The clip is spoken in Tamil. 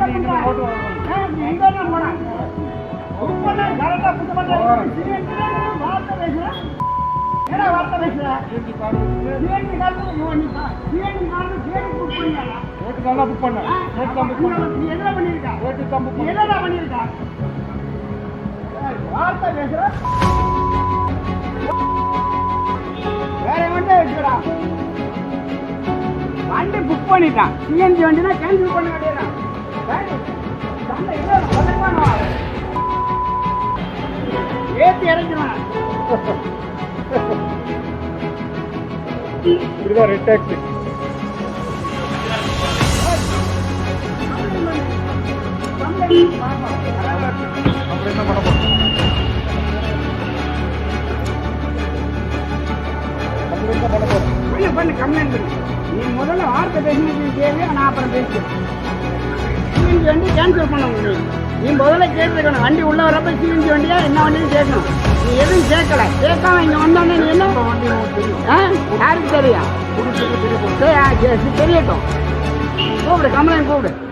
பண்ற? ஆ, புக் பண்ண, correct புக் பண்ண. புக் என்னடா வார்த்தை பேசுற? வேற வண்டி வச்சுடா வண்டி புக் பண்ணிட்டான் சிஎன்ஜி வண்டினா கேன்சல் பண்ண வேண்டியதான் ஏத்தி இறக்கலாம் இதுதான் ரெட் டாக்ஸி அப்புறம் என்ன பண்ண போறோம் அப்புறம் என்ன பண்ண. போறோம் பண்ணு பண்ணு கம்ப்ளைண்ட் பண்ணு நீ முதல்ல வார்த்தை பேசினது நான் அப்புறம் பேசுகிறேன் கேன்சல் பண்ண முடியும்? நீ முதல்ல கேட்டுக்கணும் வண்டி உள்ள வரப்ப சிஎன்ஜி வண்டியா என்ன வண்டியும் கேட்கணும். நீ எதுவும் கேட்கல. கேட்காம இங்க வந்தோடனே நீ என்ன யாருக்கு தெரியும்? சரி, தெரியட்டும். கூப்பிடு கம்ப்ளைண்ட் கூப்பிடு.